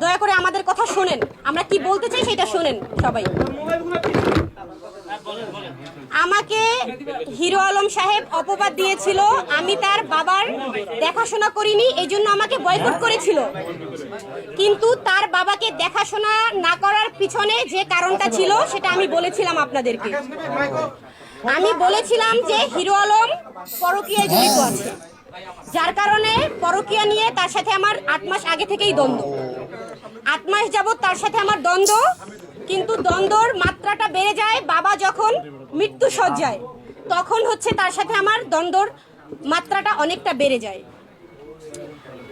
দয়া করে আমাদের কথা শোনেন। আমরা কি বলতে চাই সেটা শোনেন সবাই। আমাকে হিরো আলম সাহেব অপবাদ দিয়েছিল, আমি তার বাবার দেখাশোনা করিনি এই জন্য আমাকে বয়কট করেছিল। কিন্তু তার বাবাকে দেখাশোনা না করার পিছনে যে কারণটা ছিল, সেটা আমি বলেছিলাম আপনাদেরকে। আমি বলেছিলাম যে হিরো আলম পরকীয়ায় জড়িত আছে। যার কারণে পরকীয়া নিয়ে তার সাথে আমার আট মাস আগে থেকেই দ্বন্দ্ব। আট মাস যাবত তার সাথে আমার দ্বন্দ্ব কিন্তু দ্বন্দ্বর মাত্রাটা বেড়ে যায় বাবা যখন মৃত্যু সজ্জায় তখন হচ্ছে তার সাথে আমার দ্বন্দ্বর মাত্রাটা অনেকটা বেড়ে যায়।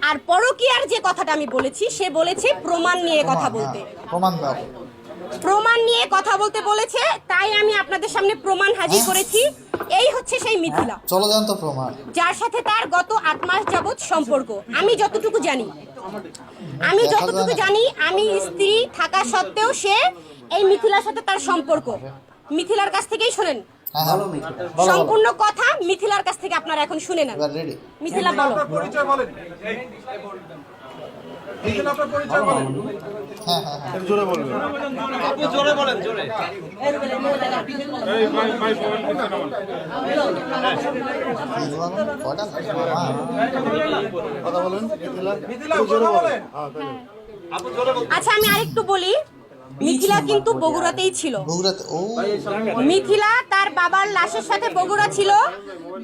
আর পরকীয়ার যে কথাটা আমি বলেছি সে বলেছে প্রমাণ নিয়ে কথা বলতে। প্রমাণ প্রমাণ নিয়ে কথা বলতে বলেছে তাই আমি আপনাদের সামনে প্রমাণ হাজির করেছি। এই হচ্ছে সেই মিথিলা। প্রমাণ। যার সাথে তার গত আট মাস যাবৎ সম্পর্ক। আমি যতটুকু জানি আমি যতটুকু জানি আমি স্ত্রী থাকা সত্ত্বেও সে এই মিথিলার সাথে তার সম্পর্ক। মিথিলার কাছ থেকেই শোনেন। সম্পূর্ণ কথা মিথিলার কাছ থেকে আপনারা এখন শুনে নেন। মিথিলা বলো। পরিচয় বলেন। হ্যাঁ হ্যাঁ হ্যাঁ। জোরে। কথা বলেন মিথিলা জোরে বলেন আচ্ছা আমি আরেকটু বলি। মিথিলা কিন্তু বগুড়াতেই ছিল। মিথিলা তার বাবার লাশের সাথে বগুড়া ছিল।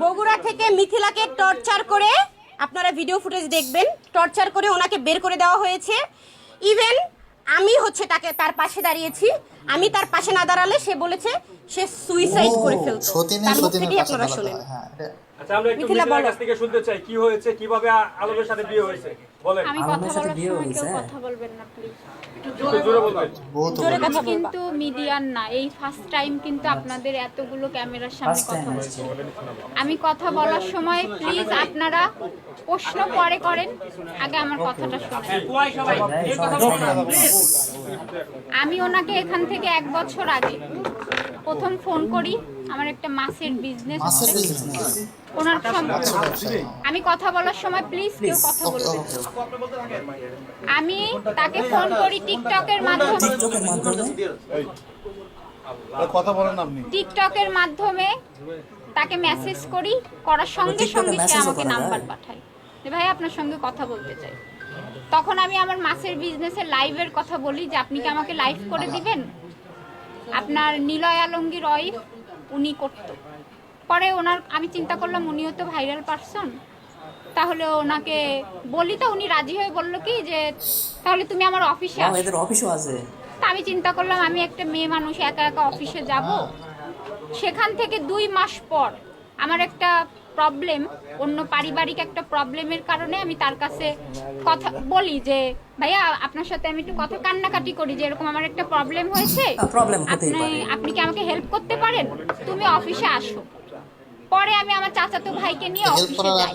বগুড়া থেকে মিথিলাকে টর্চার করে আপনারা ভিডিও ফুটেজ দেখবেন। টর্চার করে ওনাকে বের করে দেওয়া হয়েছে। ইভেন আমি হচ্ছে তাকে তার পাশে দাঁড়িয়েছি। আমি তার পাশে না দাঁড়ালে সে বলেছে সে সুইসাইড করে ফেলতো। তার মুখ সতীনের আপনারা শুনেন। হ্যাঁ আচ্ছা আমরা একটু মিথিলার কাছ থেকে শুনতে চাই কি হয়েছে কীভাবে আলমের সাথে বিয়ে হয়েছে? বলেন। আমি কথা বলার সময় কেউ কথা বলবেন না প্লিজ জোরে বলবেন। বউ তো জোরে বলবে। কথা কিন্তু মিডিয়ার না এই ফার্স্ট টাইম কিন্তু আপনাদের এতগুলো ক্যামেরার সামনে কথা বলছি। আমি কথা বলার সময় প্লিজ আপনারা প্রশ্ন পরে করেন আগে আমার কথাটা শুনুন। আমি ওনাকে এখান থেকে এক বছর আগে প্রথম ফোন করি। আমার একটা মাছের বিজনেস মাছের আছে। বিজনেস ওনার সম্পর্কে আচ্ছা আমি কথা বলার সময় প্লিজ কেউ কথা বলবেন। আমি তাকে ফোন করি টিকটকের মাধ্যমে। টিকটকের মাধ্যমে? কথা বলেন আপনি টিকটকের মাধ্যমে তাকে মেসেজ করি করার সঙ্গে সঙ্গে সে আমাকে নাম্বার যায়? পাঠায় যে ভাই আপনার সঙ্গে কথা বলতে চাই। তখন আমি আমার মাছের বিজনেসের লাইভের কথা বলি যে আপনি কি আমাকে লাইভ করে দিবেন? আপনার নিলয় আলমগীর ওয়াইফ উনি করতো। পরে ওনার আমি চিন্তা করলাম উনিও তো ভাইরাল পারসন তাহলে ওনাকে বলি তো উনি রাজি হয়ে বলল কি যে তাহলে তুমি আমার অফিসে এদের অফিসও আছে। তা আমি চিন্তা করলাম আমি একটা মেয়ে মানুষ একা একা অফিসে যাব। সেখান থেকে দুই মাস পর আমার একটা প্রবলেম অন্য পারিবারিক একটা প্রবলেমের কারণে আমি তার কাছে কথা বলি যে ভাইয়া আপনার সাথে আমি একটু কথা কান্নাকাটি করি যে এরকম আমার একটা প্রবলেম হয়েছে। আপনি আপনি কি আমাকে হেল্প করতে পারেন? তুমি অফিসে আসো। পরে আমি আমার চাচাতো ভাইকে নিয়ে অফিসে যাই।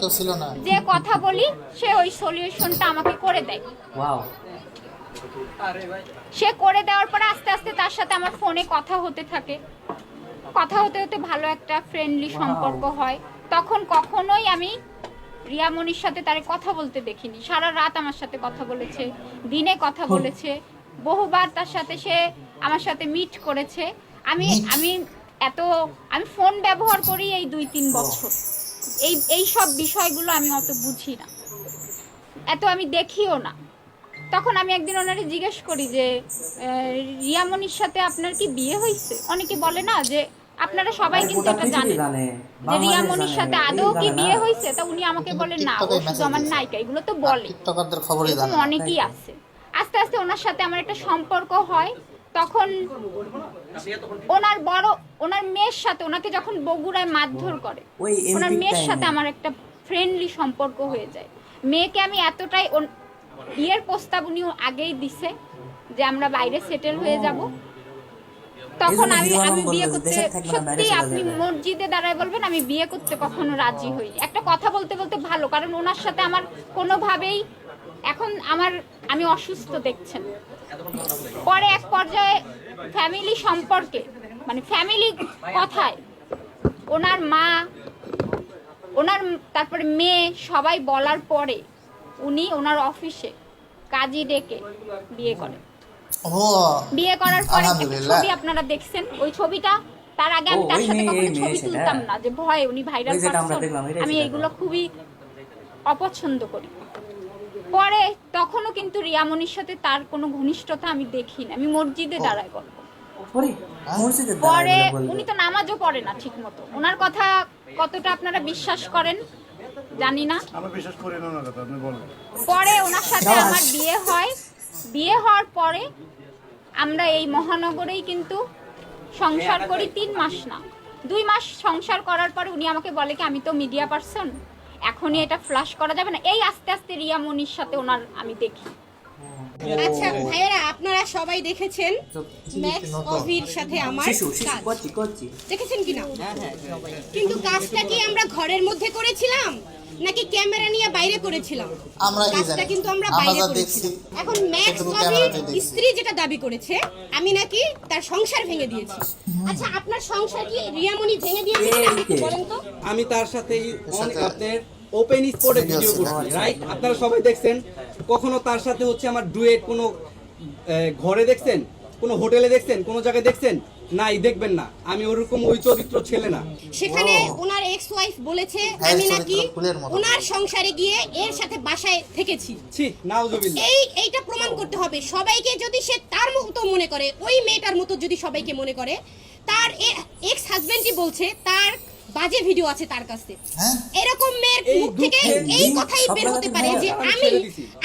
যে কথা বলি সে ওই সলিউশনটা আমাকে করে দেয়। সে করে দেওয়ার পরে আস্তে আস্তে তার সাথে আমার ফোনে কথা হতে থাকে। কথা হতে হতে ভালো একটা ফ্রেন্ডলি সম্পর্ক হয়। তখন কখনোই আমি রিয়ামণির সাথে তার কথা বলতে দেখিনি। সারা রাত আমার সাথে কথা বলেছে দিনে কথা বলেছে বহুবার তার সাথে সে আমার সাথে মিট করেছে। আমি আমি এত আমি ফোন ব্যবহার করি এই দুই তিন বছর। এই এই সব বিষয়গুলো আমি অত বুঝি না। এত আমি দেখিও না। তখন আমি একদিন ওনারে জিজ্ঞেস করি যে রিয়ামণির সাথে আপনার কি বিয়ে হয়েছে অনেকে বলে না যে আপনারা সবাই কিন্তু এটা জানেন। যে রিয়ামণির জানে, সাথে আদৌ কি বিয়ে হয়েছে তা উনি আমাকে বলেন না ও শুধু আমার নায়িকা এগুলো তো বলে। টিকটকারদের খবরই এরকম অনেকেই আছে। আস্তে আস্তে ওনার সাথে আমার একটা সম্পর্ক হয়। তখন ওনার বড় ওনার মেয়ের সাথে ওনাকে যখন বগুড়ায় মারধর করে ওনার মেয়ের সাথে আমার একটা ফ্রেন্ডলি সম্পর্ক হয়ে যায়। মেয়েকে আমি এতটাই বিয়ের প্রস্তাব উনি আগেই দিছে যে আমরা বাইরে সেটেল হয়ে যাব। তখন আমি আমি বিয়ে করতে সত্যি আপনি মসজিদে দাঁড়ায় বলবেন আমি বিয়ে করতে কখনো রাজি হই একটা কথা বলতে বলতে ভালো কারণ ওনার সাথে আমার কোনোভাবেই এখন আমার আমি অসুস্থ দেখছেন। পরে এক পর্যায়ে ফ্যামিলি সম্পর্কে মানে ফ্যামিলি কথায় ওনার মা ওনার তারপরে মেয়ে সবাই বলার পরে উনি ওনার অফিসে কাজী ডেকে বিয়ে করে ও বিয়ে করার পরে ছবি আপনারা দেখছেন ওই ছবিটা তার আগে আমি তার সাথে কখনো ছবি তুলতাম না যে ভয় উনি ভাইরাল আমি খুবই অপছন্দ করি। পরে তখনও কিন্তু রিয়ামনির সাথে তার কোনো ঘনিষ্ঠতা আমি দেখি না। আমি মসজিদে দাঁড়ায় গল্প। পরে? বলবে। উনি তো নামাজও পড়ে না ঠিক মতো ওনার কথা কতটা আপনারা বিশ্বাস করেন জানি না। আমরা বিশ্বাস করি না ওনার কথা আপনি বলেন। পরে ওনার সাথে আমার বিয়ে হয়। বিয়ে হওয়ার পরে আমরা এই মহানগরেই কিন্তু সংসার করি তিন মাস না। দুই মাস সংসার করার পরে উনি আমাকে বলে কি আমি তো মিডিয়া পার্সন এখনই এটা ফ্লাশ করা যাবে না। এই আস্তে আস্তে রিয়া মনির সাথে ওনার আমি দেখি। আচ্ছা ভাইয়েরা আপনারা সবাই দেখেছেন ম্যাক্স? অভির সাথে আমার কাজ। দেখেছেন কিনা? কিন্তু কাজটা কি আমরা ঘরের মধ্যে করেছিলাম নাকি ক্যামেরা নিয়ে বাইরে করেছিলাম? আমরা কাজটা কিন্তু আমরা বাইরে যা করেছি এখন ম্যাক্স কবি স্ত্রী যেটা দাবি করেছে আমি নাকি তার সংসার ভেঙে দিয়েছি। আচ্ছা আপনার সংসার কি রিয়ামণি ভেঙে দিয়েছে আপনি বলেন তো? আমি তার সাথে সাথে আপনার ওপেন স্পটে ভিডিও। করছি রাইট আপনারা সবাই দেখছেন। কখনো তার সাথে হচ্ছে আমার ডুয়েট কোনো ঘরে দেখছেন? কোনো হোটেলে দেখছেন? কোনো জায়গায় দেখছেন? নাই দেখবেন না। আমি ওরকম ওই চরিত্র ছেলে না। সেখানে ওনার এক্স ওয়াইফ বলেছে হ্যাঁ, আমি নাকি ওনার সংসারে গিয়ে এর সাথে বাসায় থেকেছি। ছি নাউজুবিল্লাহ। এই এইটা প্রমাণ করতে হবে। সবাইকে যদি সে তার মতো মনে করে ওই মেয়েটার মতো যদি সবাইকে মনে করে তার এক্স হাজবেন্ডই বলছে তার বাজে ভিডিও আছে তার কাছে। হ্যাঁ। এরকম মেয়ের মুখ থেকে এই কথাই বের হতে পারে যে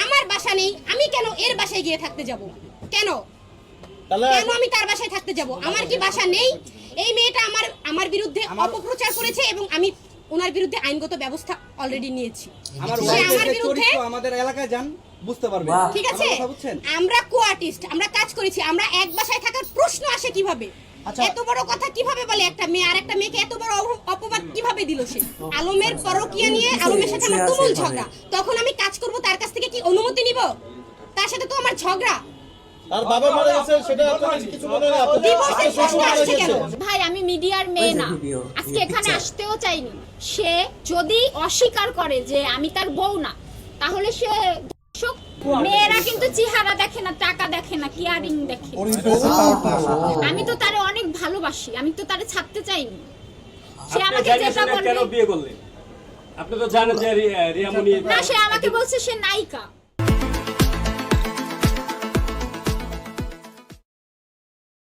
আমি বাসা নেই আমি কেন এর বাসায় গিয়ে থাকতে যাব? কেন? কেন আমি তার বাসায় থাকতে যাব? আমার কি বাসা নেই? এই মেয়েটা আমার আমার বিরুদ্ধে অপপ্রচার করেছে এবং আমি ওনার বিরুদ্ধে আইনগত ব্যবস্থা অলরেডি নিয়েছি। আমার বিরুদ্ধে আমাদের এলাকায় যান বুঝতে পারবেন। ঠিক আছে? আমরা কো আর্টিস্ট আমরা কাজ করেছি আমরা এক বাসায় থাকার প্রশ্ন আসে কীভাবে? এত বড় কথা কীভাবে বলে একটা মেয়ে? আর একটা মেয়েকে এত বড় অপবাদ কীভাবে দিল সে? আলমের পরকিয়া নিয়ে আলমের সাথে আমার তুমুল ঝগড়া। তখন আমি কাজ করব তার কাছ থেকে কি অনুমতি নিব? তার সাথে তো আমার ঝগড়া। তার বাবা মারা গেছে সেটা কিছু মনে নেই আপনি ডিভোর্সের প্রশ্ন আসছে কেন? ভাই আমি মিডিয়ার মেয়ে না। আজকে এখানে আসতেও চাইনি। সে যদি অস্বীকার করে যে আমি তার বউ না তাহলে সে দর্শক, মেয়েরা কিন্তু চেহারা দেখে না টাকা দেখে না কেয়ারিং দেখে। আমি তো তার অনেক ভালোবাসি আমি তো তারে ছাড়তে চাইনি। সে আমাকে যেটা বলে কেন বিয়ে করলেন? আপনি তো জানেন যে রিয়ামনি না সে আমাকে বলছে সে নায়িকা।